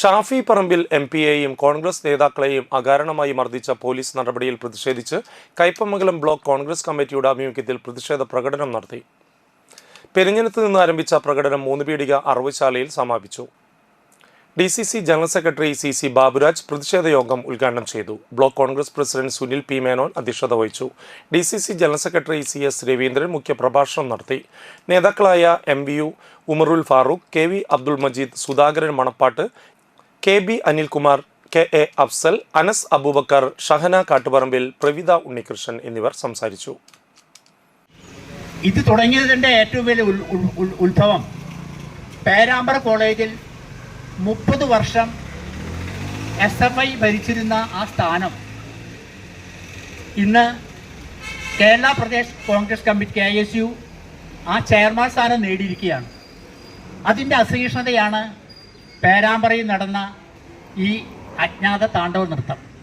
Shafi Parambil M പിയെയും കോൺഗ്രസ് നേതാക്കളെയും അകാരണമായി മർദ്ദിച്ച പോലീസ് നടപടിയിൽ പ്രതിഷേധിച്ച് കയ്പമംഗലം ബ്ലോക്ക് കോൺഗ്രസ് കമ്മിറ്റിയുടെ ആഭിമുഖ്യത്തിൽ പ്രതിഷേധ പ്രകടനം നടത്തി. പെരിഞ്ഞനത്ത് നിന്ന് ആരംഭിച്ച പ്രകടനം മൂന്ന് പീടിക അറവുശാലയിൽ സമാപിച്ചു. D C C general secretary C C Baburaj പ്രതിഷേധ യോഗം ഉദ്ഘാടനം ചെയ്തു. Block Congress president Sunil P Menon അധ്യക്ഷത വഹിച്ചു. D C C general secretary C S Raveendran മുഖ്യപ്രഭാഷണം നടത്തി. നേതാക്കളായ M V U Umarul Farooq K V Abdul Majeed Sudhakaran Manappattu K B Anilkumar K A Afsal Anas Abubakar Shahana Kattuparambil Pravitha Unnikrishnan എന്നിവർ സംസാരിച്ചു. ഇത് തുടങ്ങിയതിന്റെ ഏറ്റവും വലിയ ഉത്ഭവം പേരാമ്പ്ര കോളേജിൽ മുപ്പത് വർഷം എസ് എഫ് ഐ ഭരിച്ചിരുന്ന ആ സ്ഥാനം ഇന്ന് Kerala Pradesh Congress committee K S U ആ ചെയർമാൻ സ്ഥാനം നേടിയിരിക്കുകയാണ്. അതിന്റെ അസഹിഷ്ണുതയാണ് പേരാമ്പ്രയിൽ നടന്ന ഈ അജ്ഞാത താണ്ഡവ നൃത്തം.